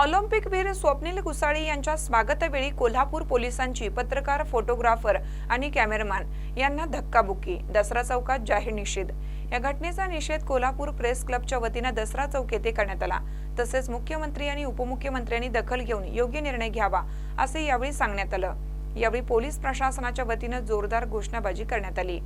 ऑलिम्पिकवीर स्वप्नील कुसाळी यांच्या स्वागतावेळी कोल्हापूर पोलिसांची पत्रकार फोटोग्राफर आणि कॅमेरामॅन यांना धक्काबुक्की दसरा चौकात जाहीर निषेध. या घटनेचा निषेध कोल्हापूर प्रेस क्लबच्या वतीनं दसरा चौक येथे करण्यात आला. तसेच मुख्यमंत्री आणि उपमुख्यमंत्र्यांनी दखल घेऊन योग्य निर्णय घ्यावा असे यावेळी सांगण्यात आलं. यावेळी पोलीस प्रशासनाच्या वतीनं जोरदार घोषणाबाजी करण्यात आली.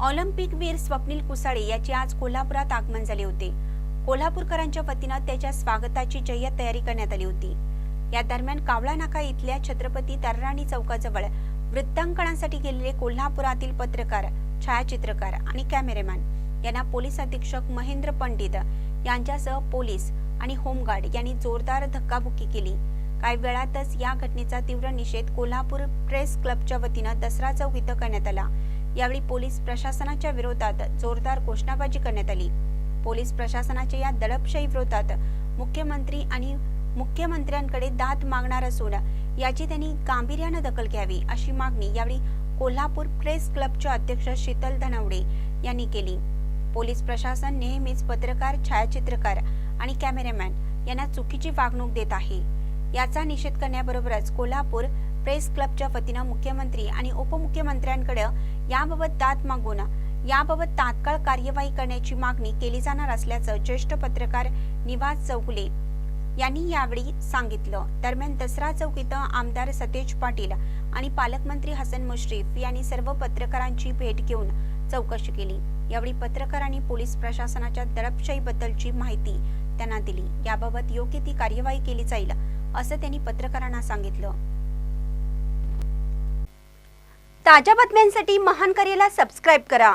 ऑलिम्पिकवीर स्वप्नील कुसाळे याचे आज कोल्हापुरात आगमन झाले होते. कोल्हापूरकरांच्या वतीनं त्याच्या स्वागताची जय्यत तयारी करण्यात आली होती. या दरम्यान कावळा नाका इथल्या छत्रपती तरराणी चौकाजवळ वृत्तांकनासाठी गेलेले कोल्हापुरातील पत्रकार छायाचित्रकार आणि कॅमेरेमॅन यांना पोलीस अधीक्षक महेंद्र पंडित यांच्यासह पोलीस आणि होमगार्ड यांनी जोरदार धक्काबुक्की केली. काही वेळातच या घटनेचा तीव्र निषेध कोल्हापूर प्रेस क्लबच्या वतीनं दसरा चौक इथं करण्यात आला. यावेळी पोलीस प्रशासनाच्या विरोधात जोरदार घोषणाबाजी करण्यात आली. पोलीस प्रशासनाच्या या दडपशाही विरोधात मुख्यमंत्री आणि मुख्यमंत्र्यांकडे दाद मागणार असून याची त्यांनी गांभीर्यानं दखल घ्यावी अशी मागणी यावेळी कोल्हापूर प्रेस क्लबच्या अध्यक्ष शीतल धनवडे यांनी केली. पोलीस प्रशासन नेहमीच पत्रकार छायाचित्रकार आणि कॅमेरामॅन यांना चुकीची वागणूक देत आहे. याचा निषेध करण्याबरोबरच कोल्हापूर प्रेस क्लबच्या वतीनं मुख्यमंत्री आणि उपमुख्यमंत्र्यांकडे याबाबत दाद मागून याबाबत तात्काळ कार्यवाही करण्याची मागणी केली जाणार असल्याचं ज्येष्ठ पत्रकार निवास चौगुले यांनी यावेळी सांगितलं. दरम्यान दसरा चौक इथं आमदार सतेज पाटील आणि पालकमंत्री हसन मुश्रीफ यांनी सर्व पत्रकारांची भेट घेऊन चौकशी केली. यावेळी पत्रकार आणि पोलीस प्रशासनाच्या दडपशाहीबद्दलची माहिती त्यांना दिली. याबाबत योग्य ती कार्यवाही केली जाईल असं त्यांनी पत्रकारांना सांगितलं. ताज्या बातम्यांसाठी महान करेला सबस्क्राईब करा.